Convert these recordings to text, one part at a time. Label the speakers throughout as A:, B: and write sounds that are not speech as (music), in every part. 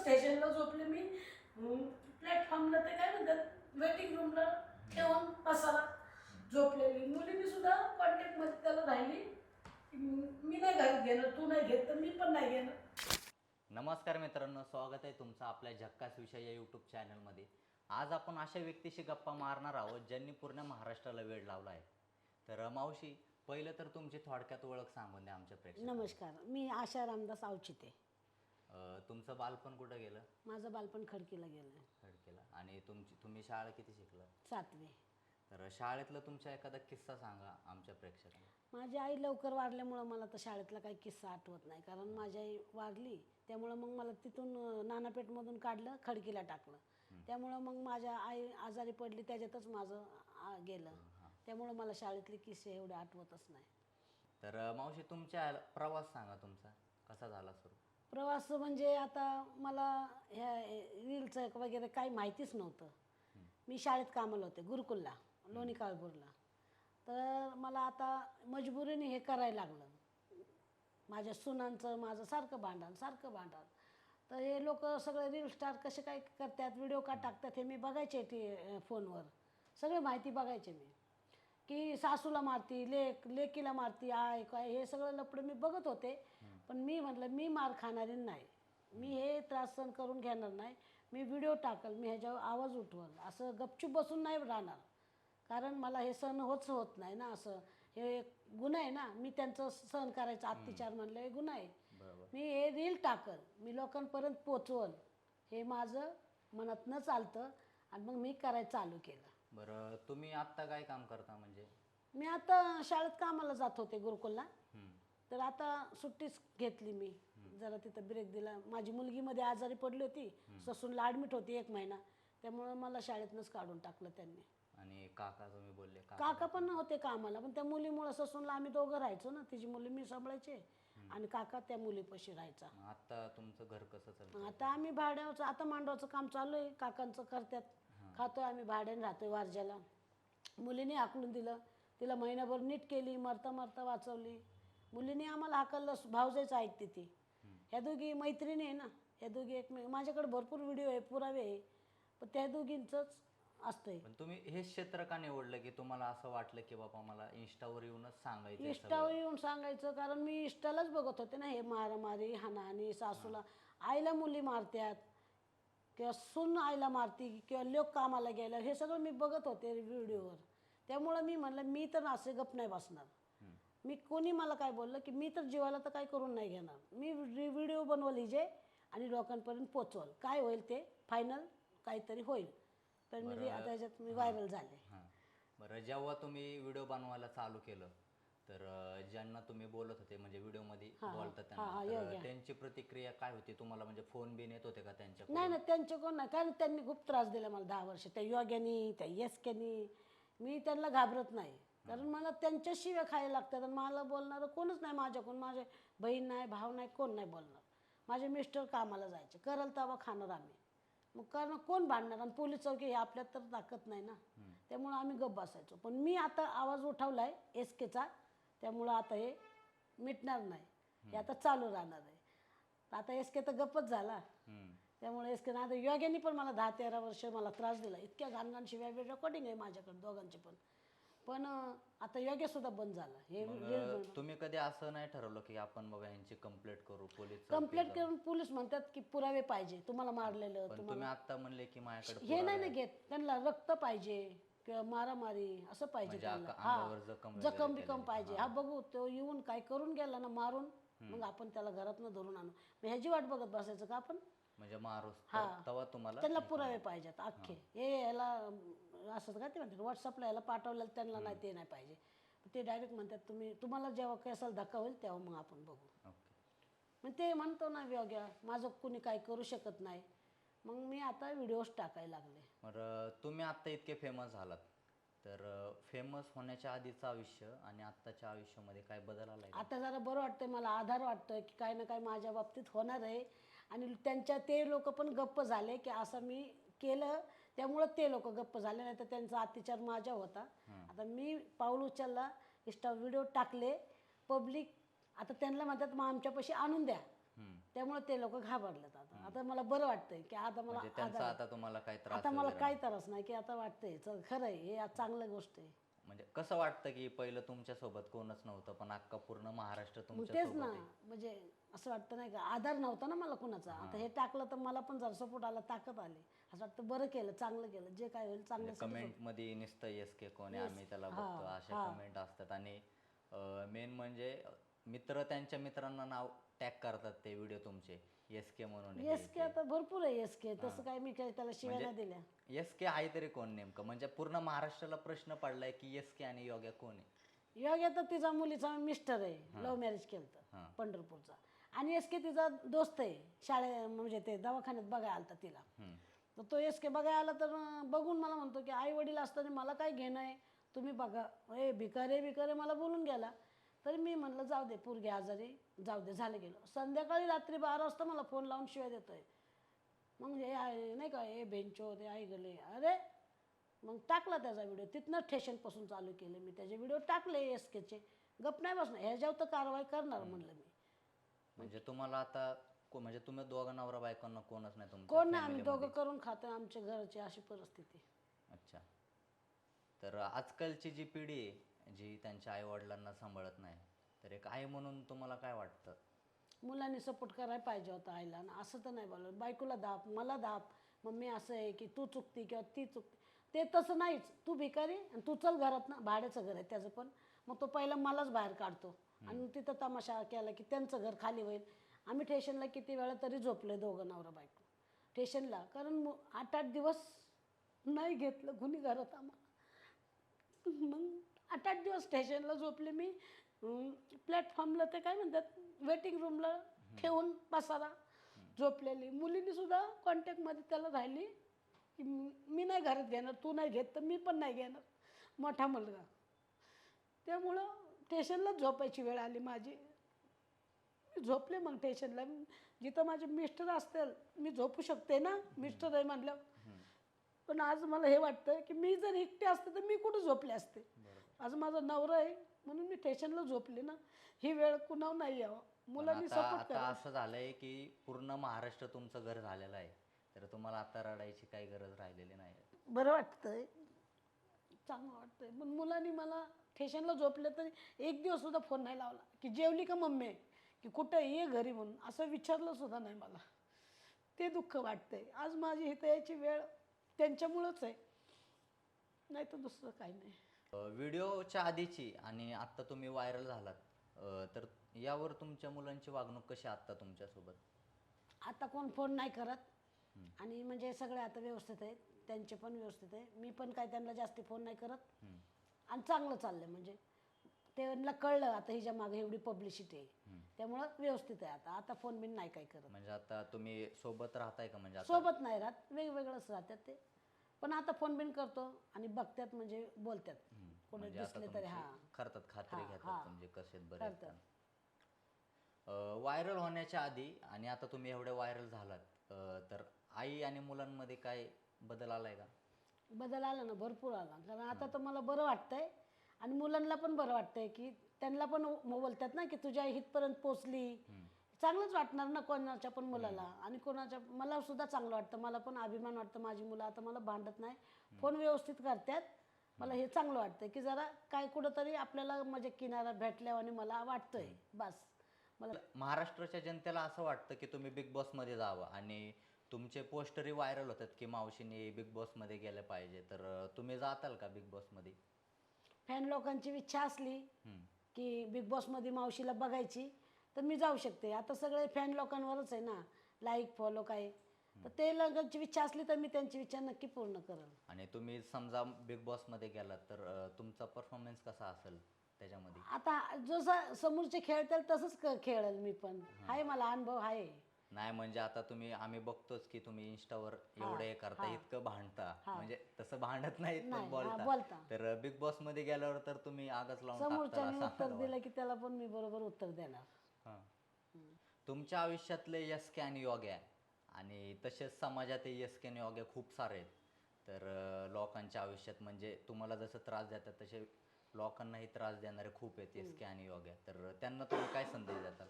A: स्टेशनला झोपले मी. प्लॅटफॉर्मला ते काय म्हणतात वेटिंग रूमला ठेवून बसायला झोपलेली. मुलीने सुद्धा कॉन्टॅक्टमध्ये त्याला राहिली. की मी नाही घरात घेणार तू नाही घेत तर मी पण नाही घेणार
B: नमस्कार मित्रांनो स्वागत आहे तुमचं आपल्या झक्कास विषय या यूट्यूब चॅनलमध्ये आज आपण अशा व्यक्तीशी गप्पा मारणार आहोत ज्यांनी पूर्ण महाराष्ट्राला वेळ लावला आहे. तर मावशी पहिलं तर तुमची थोडक्यात ओळख सांगून द्या आमच्या प्रेक्षक
C: नमस्कार मी आशा रामदास आवचिते
B: तुमचं बालपण कुठं गेलं?
C: माझं बालपण खडकीला गेलं.
B: खडकेला. आणि तुमची तुम्ही शाळा किती शिकला?
C: सातवे.
B: तर शाळेतला तुमचा एखादा किस्सा सांगा आमच्या प्रेक्षकांना.
C: माझी आई लवकर वारल्यामुळं मला तर शाळेतला काही किस्सा आठवत नाही. कारण माझी आई वारली त्यामुळं मग मला तिथून अं, नानापेठमधून काढलं खडकीला टाकलं. त्यामुळं मग माझ्या आई आजारी पडली त्याच्यातच माझं आ, गेलं. त्यामुळं मला शाळेतले किस्से एवढे आठवतच नाही.
B: तर अं, मावशी तुमच्या प्रवास सांगा तुमचा. कसा झाला सुरू?
C: प्रवास म्हणजे आता मला ह्या रीलचं वगैरे काही माहितीच नव्हतं. मी शाळेत कामाला होते गुरुकुलला लोणी काळभोरला. तर मला आता मजबुरीने हे करायला लागलं. माझ्या सुनांचं माझं सारखं भांडण सारखं भांडण. तर हे लोक सगळे रील स्टार कसे काय करतात व्हिडिओ का टाकतात हे मी बघायचे टी फोनवर. सगळी माहिती बघायचे मी. की सासूला मारती लेक लेकीला मारती आय काय हे सगळं लपडं मी बघत होते. पण मी म्हटलं मी मार खाणारी नाही. मी हे त्रास सहन करून घेणार नाही. मी व्हिडिओ टाकल मी ह्याच्यावर आवाज उठवल. असं गपचूप बसून नाही राहणार. कारण मला हे सहन होच होत नाही ना असं. हे एक गुन्हा आहे ना मी त्यांचं सहन करायचं. अत्याचार म्हणलं हे गुन्हा आहे. मी हे रील टाकल. मी लोकांपर्यंत पोचवल. हे माझं मनातनं चालतं आणि मग मी करायचं चालू केलं.
B: बरं तुम्ही आत्ता काय काम करता म्हणजे?
C: मी आता शाळेत कामाला जात होते गुरुकुलला. तर आता सुट्टीच घेतली मी. जरा तिथं ब्रेक दिला. माझी मुलगी मध्ये आजारी पडली होती. ससूनला ॲडमिट होती एक महिना. त्यामुळं मला शाळेतनंच काढून टाकलं त्यांनी.
B: आणि काका तुम्ही बोलले काका
C: पण होते कामाला. पण त्या मुलीमुळं ससूनला आम्ही दोघं राहायचो ना. तिची मुली मी सांभाळायचे. आणि काका त्या मुलीपाशी राहायचा.
B: आता तुमचं घर कसं चालतं
C: आता आम्ही भाड्याचं आता मांडवाचं काम चालू आहे. काकांचं करतात. खातोय आम्ही भाड्याने राहतोय वारज्याला मुलीने हाकलून दिलं. तिला महिनाभर नीट केली मरता मरता वाचवली. मुलीने आम्हाला हाकललं भावजायचं ऐकते ती. ह्या दोघी मैत्रिणी आहे ना ह्या दोघी एकमेक माझ्याकडे भरपूर व्हिडिओ आहे पुरावे आहे पण त्या दोघींचंच असतंय.
B: पण तुम्ही हे क्षेत्र का निवडलं की तुम्हाला असं वाटलं की बाबा मला इंस्टावर येऊनच सांगायचं
C: इष्टावर येऊन सांगायचं कारण मी इष्टालाच बघत होते ना हे मारामारी हाणाहाणी सासूला. आईला मुली मारत्यात किंवा सून आईला मारती किंवा लोक कामाला गेल्या हे सगळं मी बघत होते व्हिडिओवर त्यामुळं मी म्हणलं मी तर असे गप नाही बसणार. मी कोणी मला काय बोललं की मी तर जीवाला तर काय करून नाही घेणार. मी व्हिडिओ बनवली जे आणि लोकांपर्यंत पोचवल काय होईल ते? फायनल काहीतरी होईल. तर मी त्याच्यात मी व्हायरल झाले.
B: बरं जेव्हा तुम्ही व्हिडिओ बनवायला चालू केलं तर ज्यांना तुम्ही बोलत होते म्हणजे व्हिडिओमध्ये बोलता त्यांना तर त्यांची प्रतिक्रिया काय होती? तुम्हाला म्हणजे फोन बिन येत होते का त्यांच्या
C: नाही ना त्यांचे कोण नाही. कारण त्यांनी खूप त्रास दिला मला दहा वर्ष. त्या योग्यानी त्या येसक्यानी मी त्यांना घाबरत नाही. कारण मला त्यांच्या शिव्या खायला लागतात आणि मला बोलणारं कोणच नाही माझ्याकडून. माझे बहीण नाही भाव नाही कोण नाही बोलणार. माझे मिस्टर कामाला जायचे. करल तवा खाणार आम्ही. मग कारण कोण भांडणार? आणि पोलीस चौकी हे आपल्यात तर ताकद नाही ना. त्यामुळं आम्ही गप्प बसायचो. पण मी आता आवाज उठवला आहे एस केचा त्यामुळं आता हे मिटणार नाही. हे आता चालू राहणार आहे. आता एस के तर गप्पच झाला. त्यामुळे एस के आता योग्यानी पण मला दहा तेरा वर्ष मला त्रास दिला. इतक्या घाणघाण शिव्या रेकॉर्डिंग आहे माझ्याकडे दोघांचे पण. पण आता योग्य सुद्धा बंद झाला. हे
B: मग तुम्ही कधी असं नाही ठरवलं की आपण बाबा यांची कंप्लेंट करू पोलीस
C: कंप्लेंट करून पोलीस म्हणतात की पुरावे पाहिजे तुम्हाला मारलेलं
B: पण तुम्ही आता म्हणले की माझ्याकडे
C: हे नाही ना घेत. त्यांना रक्त पाहिजे किंवा मारामारी असं पाहिजे त्यांना.
B: अंगा- म्हणजे अंगावर जखम
C: हा जखम बिकम पाहिजे. हा. बघू तो येऊन काय करून गेला ना मारून मग आपण त्याला घरातनं धरून आणू. मग ह्याची वाट बघत बसायचं का आपण?
B: म्हणजे मारूस तर तेव्हा तुम्हाला
C: त्यांना पुरावे पाहिजेत. अख्खे. हे याला अं, असं काय ते म्हणतात व्हॉट्सअपला याला पाठवलेलं त्यांना नाही ते नाही पाहिजे. ते डायरेक्ट म्हणतात तुम्ही तुम्हाला जेव्हा कसाला धक्का होईल तेव्हा मग आपण बघू.
B: ओके.
C: मग ते म्हणतो ना योग्य माझं कुणी काय करू शकत नाही. मग मी आता व्हिडिओज टाकायला लागले.
B: बरं तुम्ही आत्ता इतके फेमस झालात. तर फेमस होण्याच्या आधीचं आयुष्य आणि आत्ताच्या आयुष्यामध्ये काय बदल आलाय? का?
C: आता जरा बरं वाटतंय मला आधार वाटतोय की काय ना काय माझ्या बाबतीत होणार आहे. आणि त्यांच्या ते लोक पण गप्प झाले की असं मी केलं त्यामुळं ते लोक गप्प झाले नाही तर त्यांचा अत्याचार माझ्या होता. आता मी पाऊल उचलला इंस्टा व्हिडिओ टाकले पब्लिक आता त्यांना म्हणतात मग आमच्यापाशी आणून द्या. त्यामुळे ते लोक घाबरलेत आता. आता मला बरं वाटतंय की आता मला
B: म्हणजे आता तुम्हाला काही त्रास
C: आता मला काही त्रास नाही की आता वाटतंय चल खरं आहे हे चांगलं गोष्ट आहे.
B: म्हणजे कसं वाटतं की पहिलं तुमच्यासोबत कोणच नव्हतं पण अख्खा पूर्ण महाराष्ट्र
C: मग तेच
B: सोबत
C: ना.
B: आहे?
C: म्हणजे असं वाटतं नाही का? आधार नव्हता ना मला कुणाचा. आता हे. टाकलं तर मला पण जरा सपोर्ट आला ताकद आली. असं वाटतं बरं केलं चांगलं केलं. जे काय होईल चांगलं
B: कमेंटमध्ये नुसतं येस के कोण आहे आम्ही त्याला बघतो अशा कमेंट असतात. आणि मेन म्हणजे अं, मित्र त्यांच्या मित्रांना नाव टॅग करतात ते व्हिडिओ तुमचे. येस के म्हणून
C: एस के आता भरपूर आहे एस के तसं काय मी काही त्याला शिव्या नाही दिल्या.
B: येस के आहे तरी कोण नेमकं? म्हणजे पूर्ण महाराष्ट्राला प्रश्न पडलाय की येस के आणि योग्य कोण आहे?
C: योग्य तर तिचा मुलीचा मिस्टर आहे. लव्ह मॅरेज केलं. पंढरपूरचा. आणि एस के तिचा दोस्त आहे. शाळे म्हणजे ते दवाखान्यात बघायला आलता तिला. तर तो एस के बघायला आला तर बघून मला म्हणतो की आई वडील असताना मला काय घेणं आहे? तुम्ही बघा. ए भिकारे भिकारे मला बोलून गेला. तरी मी म्हणलं जाऊ दे पोरगे आजारी जाऊ दे झालं गेलो. संध्याकाळी रात्री बारा वाजता मला फोन लावून शिवाय देतोय. मग हे आहे नाही का हे बेंचो ते आई गले. अरे मग टाकला त्याचा व्हिडिओ तिथनं स्टेशनपासून चालू केले मी. त्याचे व्हिडिओ टाकले एस केचे गप नाही बसणार. ह्याच्यावर तर कारवाई करणार म्हणलं मी.
B: म्हणजे तुम्हाला आता को- म्हणजे तुम्ही दोघं नवरा बायकोंना कोणच नाही तुमच्या
C: कोण नाही आम्ही? दोघं करून खातो आमच्या घरची अशी परिस्थिती.
B: अच्छा. तर आजकालची जी पिढी आहे जी त्यांच्या आई वडिलांना सांभाळत नाही तर एक म्हणून तुम्हाला काय वाटतं?
C: मुलांनी सपोर्ट करायला पाहिजे होता आईला. आणि असं तर नाही बोलत. बायकोला दाप मला दाप मम्मी असं आहे की तू चुकती किंवा ती चुकती. ते तसं नाहीच. तू भिकारी आणि तू चल घरात ना. भाड्याचं घर आहे त्याचं पण. मग तो पहिला मलाच बाहेर काढतो. आणि तिथं तमाशा केला की त्यांचं घर खाली होईल. आम्ही स्टेशनला किती वेळा तरी झोपले दोघं नवरा बायको. स्टेशनला कारण आठ आठ दिवस नाही घेतलं कुणी घरात आम्हाला. मग आठ आठ दिवस स्टेशनला झोपले मी. प्लॅटफॉर्मला ते काय म्हणतात? वेटिंग रूमला ठेवून बसायला झोपलेली. मुलीने सुद्धा कॉन्टॅक्टमध्ये त्याला राहिली की मी नाही घरात घेणार तू नाही घेत तर मी पण नाही घेणार. मोठा मुलगा. त्यामुळं स्टेशनलाच झोपायची वेळ आली माझी. मी झोपले मग स्टेशनला जिथं माझे मिस्टर असतील मी झोपू शकते ना? मिस्टर आहे म्हणल्यावर. पण आज मला हे वाटतं की मी जर एकटे असते तर मी कुठं झोपले असते? आज माझा नवरा आहे म्हणून मी स्टेशनला झोपले ना. ही वेळ कुणावर नाही यावं. मुलांनी
B: आता
C: सपोर्ट
B: आता
C: करा
B: असं झालंय की पूर्ण महाराष्ट्र तुमचं घर झालेलं आहे. तर तुम्हाला आता रडायची काही गरज राहिलेली नाही.
C: बरं वाटतंय. चांगलं वाटतंय. पण मुलांनी मला स्टेशनला झोपले तरी एक दिवस सुद्धा फोन नाही लावला. की जेवली का मम्मी? की कुठं ये घरी म्हणून? असं विचारलं सुद्धा नाही मला. ते दुःख वाटतंय. आज माझी यायची वेळ त्यांच्यामुळंच आहे. नाही तर दुसरं काही नाही.
B: व्हिडिओच्या आधीची आणि आत्ता तुम्ही व्हायरल झालात. अं, तर यावर तुमच्या मुलांची वागणूक कशी आहे आत्ता तुमच्यासोबत?
C: आता कोण फोन नाही करत. आणि म्हणजे सगळे आता व्यवस्थित आहेत. त्यांचे पण व्यवस्थित आहे. मी पण काय त्यांना जास्ती फोन नाही करत. आणि चांगलं चाललंय म्हणजे. त्यांना कळलं आता हिच्या मागे एवढी पब्लिसिटी आहे. त्यामुळं व्यवस्थित आहे आता. आता फोन बिन नाही काय करत.
B: म्हणजे आता तुम्ही सोबत राहताय का म्हणजे आता?
C: सोबत नाही राहत. वेगवेगळंच राहतात ते. पण आता फोन बिन करतो आणि बघतात म्हणजे बोलतात. कोणी
B: म्हणजे आता
C: दिसले तरी
B: तुमची
C: हा.
B: करतात खात्री
C: हा,
B: घेतात. म्हणजे कसे बरे आहेत
C: करतात.
B: का. अं, व्हायरल होण्याच्या आधी आणि आता तुम्ही एवढे व्हायरल झालात अं, तर आई आणि मुलांमध्ये काय बदल आलाय का?
C: बदल आला ना भरपूर आला. कारण आता तर मला बरं वाटतंय आणि मुलांना पण बरं वाटतंय की त्यांना पण बोलतात ना की तुझ्या इथपर्यंत पोचली. चांगलंच वाटणार ना कोणाच्या पण मुलाला. आणि कोणाच्या मला सुद्धा चांगलं वाटतं. मला पण अभिमान वाटतं माझी मुलं. आता मला भांडत नाही. फोन व्यवस्थित करतात. मला हे चांगलं वाटतं की जरा काय कुठंतरी आपल्याला म्हणजे किनारा भेटल्यावर आणि मला वाटतंय. बस. मला
B: महाराष्ट्राच्या जनतेला असं वाटतं की तुम्ही बिग बॉसमध्ये जावं. आणि तुमचे पोस्टरही व्हायरल होतात की मावशीने बिग बॉसमध्ये गेलं पाहिजे. तर तुम्ही जाताल का बिग बॉसमध्ये
C: फॅन लोकांची इच्छा असली. की बिग बॉसमध्ये मावशीला बघायची तर मी जाऊ शकते. आता सगळे फॅन लोकांवरच आहे ना. लाईक फॉलो काय. तर ते लोकांची इच्छा असली तर मी त्यांची इच्छा नक्की पूर्ण करेल.
B: आणि तुम्ही समजा बिग बॉसमध्ये गेलात तर अं, तुमचा परफॉर्मन्स कसा असेल त्याच्यामध्ये?
C: आता जसं समोरचे खेळतील तसंच क- खेळेल मी पण. आहे मला अनुभव आहे
B: नाही म्हणजे आता तुम्ही आम्ही बघतोच की तुम्ही इंस्टावर एवढे हे करता. इतकं भांडता. म्हणजे तसं भांडत नाही
C: नाही,
B: पण बोलता. तर बिग बॉसमध्ये गेल्यावर तर तुम्ही आगच लावून असं
C: उत्तर दिलं की त्याला पण मी बरोबर उत्तर देणार.
B: हा. तुमच्या आयुष्यातले यस्के आणि योग्य आणि तसेच समाजात यस्के आणि योग्य खूप सारे आहेत. तर अं, लोकांच्या आयुष्यात म्हणजे तुम्हाला जसं त्रास देतात तसे लोकांनाही त्रास देणारे खूप आहेत यस्के आणि योग्य. तर त्यांना तुम्ही काय संदेश देताल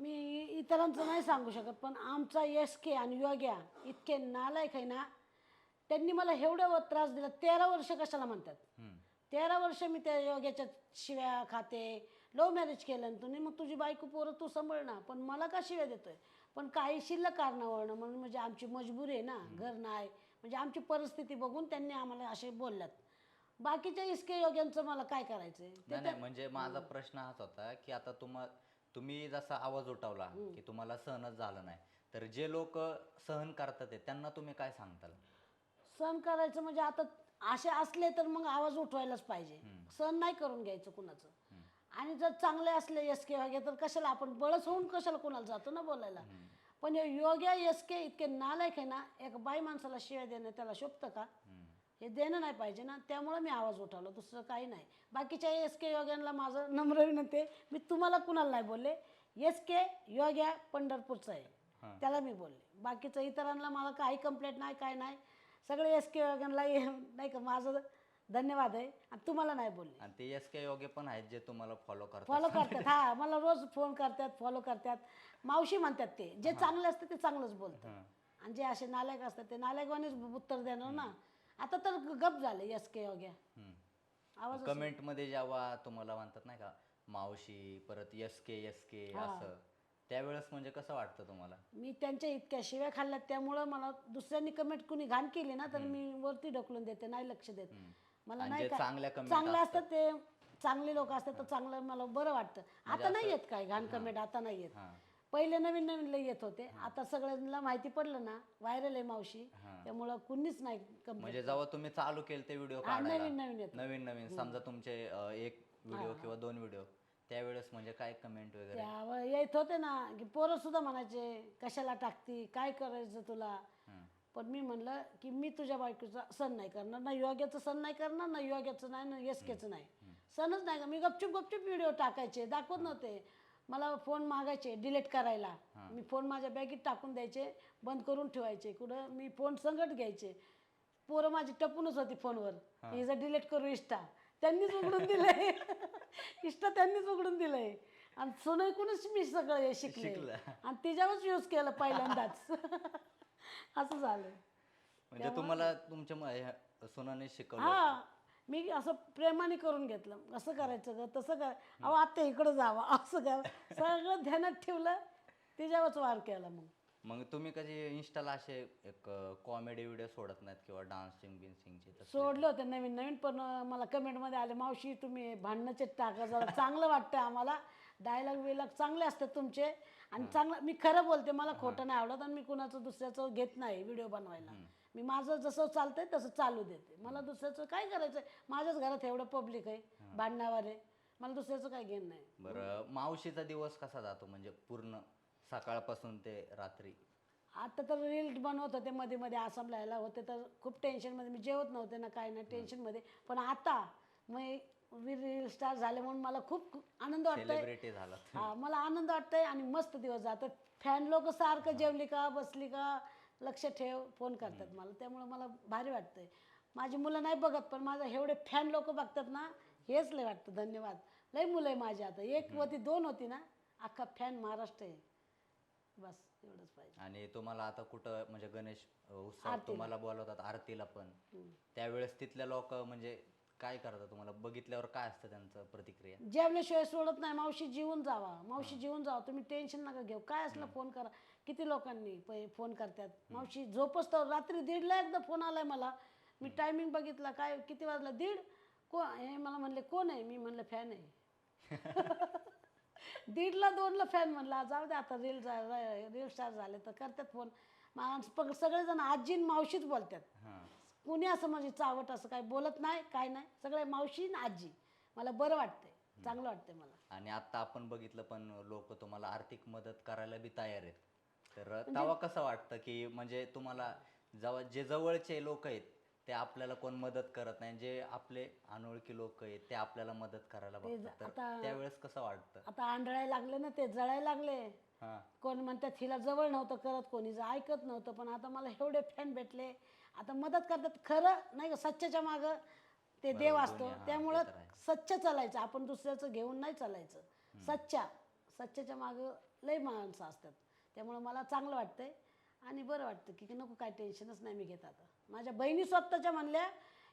C: मी इतरांचं नाही सांगू शकत पण आमचा एस के आणि योग्या इतके नालायक आहे ना त्यांनी मला एवढं व त्रास दिला. तेरा वर्ष कशाला म्हणतात. तेरा वर्ष मी त्या योग्याच्या शिव्या खाते लव्ह मॅरेज केलं तुम्ही मग तुझी बायको पोरं तू सांभाळ ना पण मला का शिव्या देतोय? पण काही शिल्लक कारणावरनं म्हणून म्हणजे आमची मजबुरी आहे ना घर नाही. म्हणजे आमची परिस्थिती बघून त्यांनी आम्हाला असे बोलल्यात. बाकीच्या इस्के योग्यांचं मला काय करायचंय?
B: म्हणजे माझा प्रश्न हाच होता की आता तुम्हा तुम्ही जसा आवाज उठवला की तुम्हाला सहनच झालं नाही तर जे लोक सहन करतात आहे, त्यांना तुम्ही काय सांगताल?
C: सहन करायचं म्हणजे आता असे असले तर मग आवाज उठवायलाच पाहिजे. सहन नाही करून घ्यायचं कुणाचं. आणि जर चांगले असले एस के वगैरे तर कशाला आपण बळच होऊन कशाला कोणाला जातो ना बोलायला? पण योग्य एस के इतके नालायक आहे ना एक बाई माणसाला शिवाय देणं त्याला शोभतं का? हे देणं नाही पाहिजे ना त्यामुळे मी आवाज उठवला दुसरं काही नाही. बाकीच्या एस के योग्यांना माझं नम्र विनंती आहे, मी तुम्हाला कुणाला नाही बोलले. एस के योग्या पंढरपूरचं आहे त्याला मी बोलले. बाकीचं इतरांना मला काही कंप्लेंट नाही काय नाही. सगळे एस के योग्यांना नाही का माझं धन्यवाद आहे आणि तुम्हाला नाही बोलले.
B: आणि ते एस के योगे पण आहेत जे तुम्हाला फॉलो करतात.
C: फॉलो करतात हा मला रोज फोन करतात फॉलो करतात. मावशी म्हणतात ते जे चांगले असते ते चांगलंच बोलतात. आणि जे असे नालायक असतात ते नालायकवानीच उत्तर देणार ना. आता तर गप झाले एस के योग्या. आवाज
B: कमेंटमध्ये जेव्हा तुम्हाला म्हणतात नाही का मावशी परत एस के एस के असं त्यावेळेस म्हणजे कसं वाटतं तुम्हाला?
C: मी त्यांच्या इतक्या शिव्या खाल्ल्यात त्यामुळं मला दुसऱ्यांनी कमेंट कुणी घाण केली ना तर मी वरती ढकलून देते नाही लक्ष देत. मला
B: आणि
C: नाही
B: जे
C: का
B: चांगल्या comment
C: चांगले असतात. ते चांगले लोक असतात तर चांगलं मला बरं वाटतं. आता नाही येत काय घाण कमेंट आता नाही येत.
B: हां.
C: पहिले नवीन नवीन लय येत होते. आता सगळ्यांना माहिती पडलं ना व्हायरल आहे मावशी. त्यामुळं कुणीच नाही कंप्लेंट
B: म्हणजे जेव्हा तुम्ही चालू केले ते व्हिडिओ
C: हा,
B: काढायला.
C: नवीन नवीन.
B: नवीन नवीन समजा तुमचे अं, एक व्हिडिओ किंवा दोन व्हिडिओ त्यावेळेस म्हणजे काय कमेंट वगैरे?
C: त्यावर येत होते ना की पोरं सुद्धा म्हणायचे कशाला टाकती? काय करायचं तुला? पण मी म्हणलं की मी तुझ्या बायकोचा सण नाही करणार ना योग्याचं सण नाही करणार ना योग्याचं नाही ना यसकेचं नाही. सणच नाही का मी गपचूप गपचूप व्हिडिओ टाकायचे दाखवत नव्हते. मला फोन मागायचे डिलीट करायला. मी फोन माझ्या बॅगेत टाकून द्यायचे बंद करून ठेवायचे. कुठं मी फोन संकट घ्यायचे. पोरं माझी टपूनच होती फोनवर. हिचं डिलीट करू इष्टा. त्यांनीच उघडून दिलंय. (laughs) इष्टा त्यांनीच उघडून दिलंय. आणि सोनईकूनच मी सगळं हे शिकले. आणि तिच्यावरच यूज केलं पहिल्यांदाच. (laughs) असं झालं.
B: म्हणजे तुम्हाला तुमच्या सुनाने शिकवलं
C: हा. मी असं प्रेमाने करून घेतलं. असं करायचं ग तसं कर. अहो आत्ता इकडं जावं. (laughs) असं कर. सगळं ध्यानात ठेवलं तिच्यावरच वार केला मग.
B: मग तुम्ही कधी इन्स्टाला असे एक कॉमेडी व्हिडिओ सोडत नाहीत किंवा डान्सिंग बिन्सिंगचे तसले?
C: सोडलं होतं नवीन नवीन पण मला कमेंटमध्ये आले मावशी तुम्ही भांडणाचे टाका जरा चांगलं वाटतं आम्हाला. डायलॉग बिलॉग चांगले असतात तुमचे. आणि चांगलं मी खरं बोलते मला खोटं नाही आवडत आणि मी कुणाचं दुसऱ्याचं घेत नाही व्हिडिओ बनवायला. मी माझं जसं चालतंय तसं चालू देते. मला दुसऱ्याचं काय करायचं माझ्याच घरात एवढं पब्लिक आहे भांडणावर आहे मला दुसऱ्याचं काय घेणं नाही.
B: बरं मावशीचा दिवस कसा जातो? म्हणजे पूर्ण सकाळपासून ते रात्री?
C: आता तर रील बनवत होते मध्ये मध्ये आसामला यायला होते तर खूप टेन्शनमध्ये मी जेवत नव्हते ना काय नाही टेन्शनमध्ये पण आता मग रील स्टार झाले म्हणून मला खूप आनंद वाटतोय.
B: सेलिब्रिटी झाला.
C: हा मला आनंद वाटतोय आणि मस्त दिवस जातात. फॅन लोक सारखं जेवली का बसली का लक्ष ठेव फोन करतात मला. त्यामुळे मला भारी वाटतंय. माझी मुलं नाही बघत पण माझं एवढे फॅन लोक बघतात ना हेच लय वाटतं. धन्यवाद. लय मुलं आहे माझी आता. एक होती दोन होती ना अख्खा फॅन महाराष्ट्र आहे. बस एवढंच पाहिजे.
B: आणि तुम्हाला आता कुठं म्हणजे गणेश अ, उत्सवात तुम्हाला बोलवतात आरतीला पण. त्यावेळेस तिथल्या लोक म्हणजे काय करतात तुम्हाला? बघितल्यावर काय असतं त्यांचं प्रतिक्रिया?
C: जेवल्याशिवाय सोडत नाही मावशी जीवन जावा. मावशी जीवन जावा. तुम्ही टेन्शन नका घेऊ. काय असलं फोन करा. किती लोकांनी पै फोन करतात? मावशी झोपच तर रात्री दीडला एकदा फोन आलाय मला. मी टायमिंग बघितला. काय किती वाजला? दीड? को हे मला म्हणले कोण आहे? मी म्हणलं फॅन आहे. (laughs) दीडला दोनला फॅन म्हणला जाऊ दे आता रील रील स्टार झाले तर करतात फोन सगळेजण आजी आणि मावशीच बोलतात.
B: हां.
C: कुणी असं म्हणजे चावट असं काही बोलत नाही काय नाही. सगळे मावशी आणि आजी. मला बरं वाटतंय. चांगलं वाटतंय मला.
B: आणि आता आपण बघितलं पण लोक तुम्हाला आर्थिक मदत करायला बी तयार आहेत. तर तेव्हा कसं वाटतं की म्हणजे तुम्हाला जेव्हा जे जवळचे लोक आहेत ते आपल्याला कोण मदत करत नाही. जे आपले अनोळखी लोक आहेत ते आपल्याला मदत करायला बघतात. तर
C: आता-
B: त्यावेळेस कसं वाटतं?
C: आता आंधळायला लागले ना ते जळायला लागले.
B: हां.
C: कोण म्हणतात हिला जवळ नव्हतं करत कोणी जर ऐकत नव्हतं पण आता मला एवढे फॅन भेटले. आता मदत करतात. खरं नाही का? सच्च्याच्या मागं ते देव असतो. त्यामुळं सच्च चालायचं. आपण दुसऱ्याचं घेऊन नाही चालायचं. सच्च्या सच्च्याच्या मागं लई माणसं असतात. त्यामुळं मला चांगलं वाटतंय. आणि बरं वाटतं की की नको काय टेन्शनच नाही मी घेत आता. माझ्या बहिणी स्वतःच्या म्हणल्या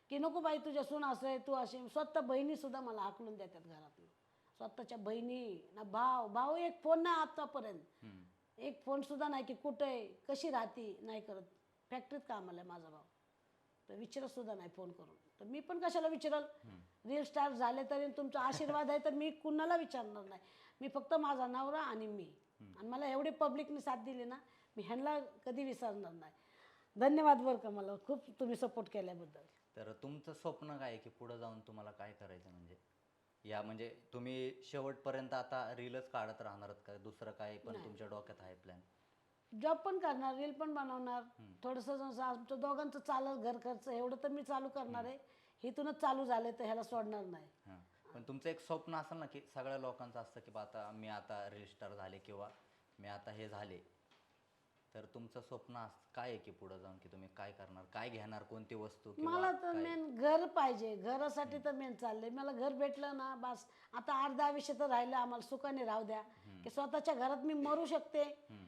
C: की नको बाई तुझ्या सून असं आहे तू असे स्वतः बहिणीसुद्धा मला हाकलून देतात घरातून. स्वतःच्या बहिणी ना भाव. भाऊ एक फोन नाही आतापर्यंत. एक फोन सुद्धा नाही की कुठे आहे कशी राहती नाही करत. फॅक्टरीत कामाला आहे माझा भाऊ. तर विचारत सुद्धा नाही फोन करून. तर मी पण कशाला विचारल? रील स्टार झाले तरी तुमचा आशीर्वाद आहे तर मी कुणाला विचारणार नाही. मी फक्त माझा नवरा आणि मी. आणि मला एवढी पब्लिकने साथ दिली ना मी ह्यांना कधी विसरणार नाही. धन्यवाद बरं का मला. खूप तुम्ही सपोर्ट केल्याबद्दल.
B: तर तुमचं स्वप्न काय आहे की पुढे जाऊन तुम्हाला काय करायचं म्हणजे? या म्हणजे तुम्ही शेवटपर्यंत आता रीलच काढत राहणार का? दुसरं काय पण तुमच्या डोक्यात आहे प्लॅन
C: जॉब पण करणार रील पण बनवणार. थोडंसं जसं आमचं दोघांचं चालत घर खर्च एवढं तर मी चालू करणार आहे. हिथूनच चालू झाले तर ह्याला सोडणार नाही.
B: हां. पण तुमचं एक स्वप्न असेल ना की सगळ्या लोकांचं असतं की बा आता मी आता रजिस्टर झाले किंवा मी आता हे झाले. तर तुमचं स्वप्न अस काय आहे की पुढे जाऊन की तुम्ही काय करणार? काय घेणार कोणती वस्तू किंवा
C: मला तर
B: काय?
C: मेन घर पाहिजे. घरासाठी तर मेन चाललंय. मला घर भेटलं ना बस. आता अर्धा आयुष्य तर राहिलं आम्हाला सुखाने राहू द्या. की स्वतःच्या घरात मी मरू शकते.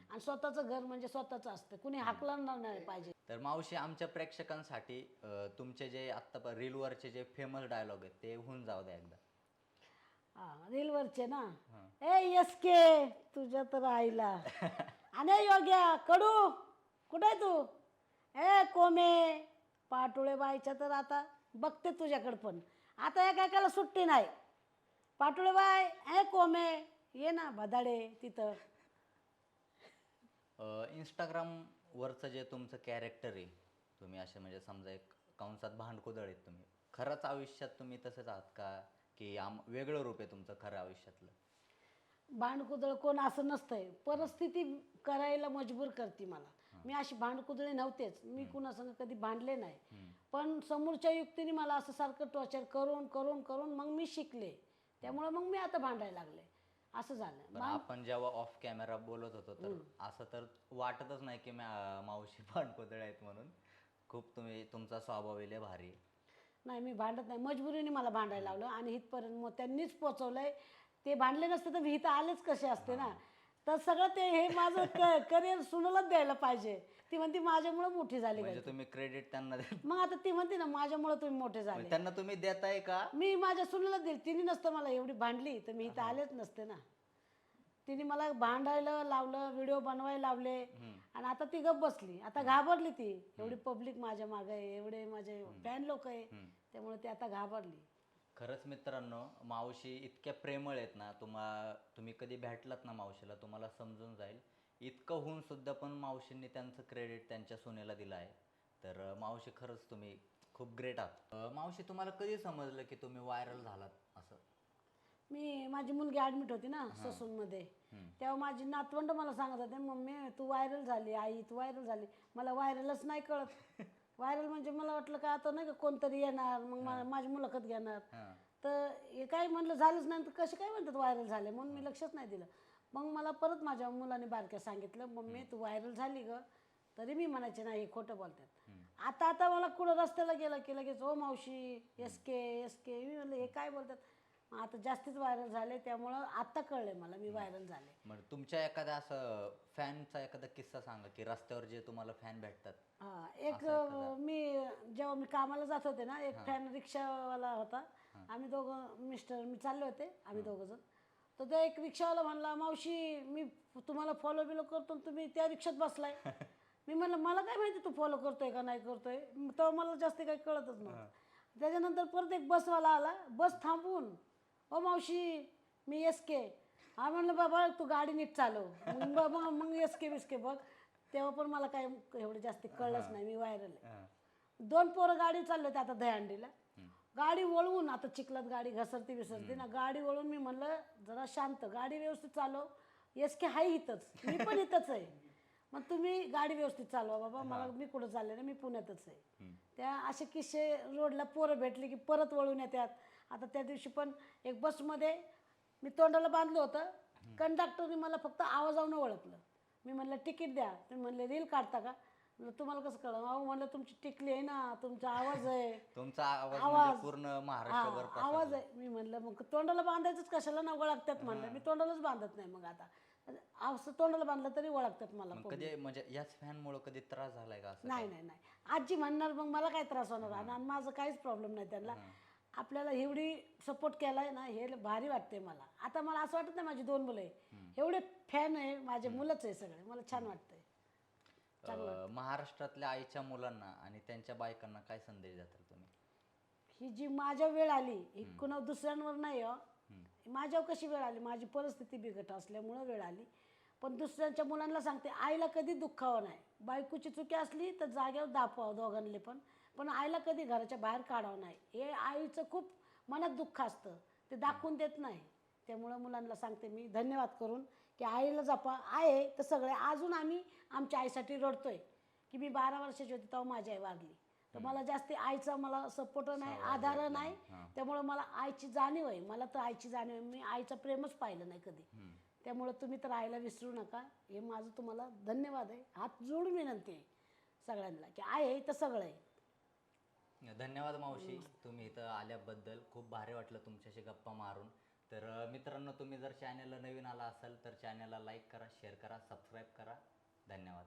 C: आणि स्वतःचं घर म्हणजे स्वतःचं असतं. कुणी हाकलणार नाही पाहिजे.
B: तर मावशी आमच्या प्रेक्षकांसाठी अं, तुमचे जे आत्ता रीलवरचे जे फेमस डायलॉग आहेत ते होऊन जाऊ द्या एकदा.
C: हा रीलवरचे ना? ए यस के तुझ्या तर आईला (laughs) आणि योग्या कडू कुठे आहे तू? ए कोमे पाटोळे बाईच्या तर आता बघते तुझ्याकडं पण. आता एका एकाला सुट्टी नाही. पाटोळे बाय ए कोमे ये ना भदाडे तिथं.
B: इंस्टाग्रामवरचं जे तुमचं कॅरेक्टर आहे तुम्ही असे म्हणजे समजा एक कंसात भांडकुदळ आहेत तुम्ही. खरंच आयुष्यात तुम्ही तसेच आहात का? की आम वेगळं रूप आहे तुमचं खरं आयुष्यातलं.
C: भांडकुदळ कोण असं नसतंय. परिस्थिती करायला मजबूर करते मला. मी अशी भांडकुदळी नव्हतेच. मी कुणासंग कधी भांडले नाही. पण समोरच्या युक्तीने मला असं सारखं टॉर्चर करून करून करून मग मी शिकले. त्यामुळे मग मी आता भांडायला लागले. असं झालं.
B: पण आपण जेव्हा ऑफ कॅमेरा बोलत होतो तर असं तर वाटतच नाही की मा- मावशी भांडकुदळ आहेत म्हणून. खूप तुम्ही तुमचा स्वभाव लय भारी.
C: नाही मी भांडत नाही. मजबुरीने मला भांडायला लावलं आणि इथपर्यंत मग त्यांनीच पोचवलंय. ते भांडले नसते तर मी इथं आलेच कसे असते ना? तर सगळं ते हे माझं करिअर (laughs) सुनालाच द्यायला पाहिजे. ती म्हणते माझ्यामुळे मोठी झाली
B: म्हणजे तुम्ही क्रेडिट त्यांना देत
C: मग आता ती म्हणते ना माझ्यामुळे तुम्ही मोठे झाले.
B: म्हणजे त्यांना तुम्ही देताय का?
C: मी माझ्या सुनेला दिली तिने नसतं मला एवढी भांडली तर मी इथं आलेच नसते ना. तिने मला भांडायला लावलं व्हिडिओ बनवायला लावले. आणि आता ती गप बसली. आता घाबरली ती. एवढी पब्लिक माझ्या मागे आहे एवढे माझे फॅन लोक आहे. त्यामुळे ती आता घाबरली.
B: खरंच मित्रांनो मावशी इतक्या प्रेमळ आहेत ना तुम्हा तुम्ही कधी भेटलात ना मावशीला तुम्हाला समजून जाईल. इतकं होऊन सुद्धा पण मावशींनी त्यांचं क्रेडिट त्यांच्या सुनेला दिलं आहे. तर मावशी खरंच तुम्ही खूप ग्रेट आहात. अं, मावशी तुम्हाला कधी समजलं की तुम्ही व्हायरल झालात असं?
C: मी माझी मुलगी ॲडमिट होती ना ससूनमध्ये. तेव्हा माझी नातवंड मला सांगत होते मम्मी तू व्हायरल झाली आई तू व्हायरल झाली. मला व्हायरलच नाही कळत. (laughs) व्हायरल म्हणजे मला वाटलं का आता नाही का कोणतरी येणार मग मा- माझी मुलाखत घेणार.
B: हां.
C: तर हे काय म्हणलं झालंच नाही. तर कसे काय म्हणतात व्हायरल झाले? म्हणून मी लक्षच नाही दिलं. मग मला परत माझ्या मुलाने बारक्या सांगितलं मम्मी तू व्हायरल झाली ग. तरी मी म्हणायचे नाही हे खोटं बोलतात. आता आता मला कुठं रस्त्याला गेलं की लगेच ओ मावशी एस के एस के. मी म्हणलं हे काय बोलतात? आता जास्तीच व्हायरल झाले त्यामुळं आता कळले मला मी व्हायरल झाले.
B: मग तुमच्या एखाद्या असं फॅनचा एखादा किस्सा सांगा की रस्त्यावर जे तुम्हाला फॅन भेटतात.
C: हा एक अं, मी जेव्हा मी कामाला जात होते ना एक फॅन रिक्षावाला होता. आम्ही दोघं मिस्टर मी चालले होते आम्ही दोघं जण तर तो एक रिक्षावाला म्हणला मावशी मी तुम्हाला फॉलो बिलो करतो आणि तुम्ही त्या रिक्षात बसलाय. (laughs) मी म्हणलं मला काय माहिती तू फॉलो करतोय का नाही करतोय? तेव्हा मला जास्त काही कळतच नव्हतं. त्याच्यानंतर परत एक बसवाला आला बस थांबवून ओ मावशी मी एस के हा म्हणलं बाबा तू गाडी नीट चालव. मग बाबा मग एस के बिस के बघ. तेव्हा पण मला काय एवढं जास्त कळलंच नाही मी व्हायरल आहे. दोन पोरं गाडी चालले होते आता दहीहंडीला. गाडी वळवून आता चिखलात गाडी घसरती विसरती ना गाडी वळून मी म्हणलं जरा शांत गाडी व्यवस्थित चालव. एस के हाय इथंच मी पण इथंच आहे. मग तुम्ही गाडी व्यवस्थित चालवा बाबा मला मी कुठं चालले ना मी पुण्यातच आहे. त्या असे किस्से रोडला पोरं भेटले की परत वळून येतात. आता त्या दिवशी पण एक बसमध्ये मी तोंडाला बांधलं होतं. कंडक्टरने मला फक्त आवाजावनं ओळखलं. मी म्हणलं तिकीट द्या. तुम्ही म्हणले रील काढता का? म्हणलं तुम्हाला कसं कळलं? अहो म्हणलं तुमची टिकली आहे ना तुमचा आवाज आहे.
B: तुमचा आवाज म्हणजे पूर्ण महाराष्ट्रभर
C: आवाज आहे. मी म्हणलं मग तोंडाला बांधायचंच कशाला ना ओळखतात म्हणलं. मी तोंडालाच बांधत नाही मग आता. असं तोंडाला बांधलं तरी ओळखतात मला.
B: कधी म्हणजे याच फॅनमुळे कधी त्रास झालाय का
C: नाही नाही नाही. आजी म्हणणार मग मला काय त्रास होणार? आणि माझं काहीच प्रॉब्लेम नाही त्यांना. आपल्याला एवढी सपोर्ट केलाय ना हे भारी वाटते मला. आता मला असं वाटत नाही माझी दोन मुलं आहे. एवढे फॅन आहे माझे मुलंच आहे सगळे. मला छान वाटतंय.
B: अं, महाराष्ट्रातल्या आईच्या मुलांना आणि त्यांच्या बायकांना काय संदेश देताल तुम्ही?
C: ही जी माझ्या वेळ आली ही कुणा दुसऱ्यांवर नाही हो. माझ्यावर कशी वेळ आली? माझी परिस्थिती बिकट असल्यामुळं वेळ आली. पण दुसऱ्यांच्या मुलांना सांगते आईला कधी दुःखावं नाही. बायकोची चुकी असली तर जागेवर दाखवावं दोघांनी पण. पण आईला कधी घराच्या बाहेर काढावं नाही. हे आईचं खूप मनात दुःख असतं. ते दाखवून देत नाही. त्यामुळं मुलांना सांगते मी धन्यवाद करून की आईला जपा. आहे तर सगळे अजून आम्ही आमच्या आईसाठी रडतोय की मी बारा वर्षाची होती तेव्हा माझी आई वारली. तर मला जास्ती आईचा मला सपोर्ट नाही आधार नाही. त्यामुळं मला आईची जाणीव आहे. मला तर आईची जाणीव आहे. मी आईचं प्रेमच पाहिलं नाही कधी. त्यामुळं तुम्ही तर आईला विसरू नका. हे माझं तुम्हाला धन्यवाद आहे. हात जोडून विनंती आहे सगळ्यांना की आहे तर सगळं आहे.
B: धन्यवाद मावशी तुम्ही इथं आल्याबद्दल. खूप भारी वाटलं तुमच्याशी गप्पा मारून. तर मित्रांनो तुम्ही जर चॅनलला नवीन आला असाल तर चॅनलला लाईक करा शेअर करा सबस्क्राईब करा. धन्यवाद.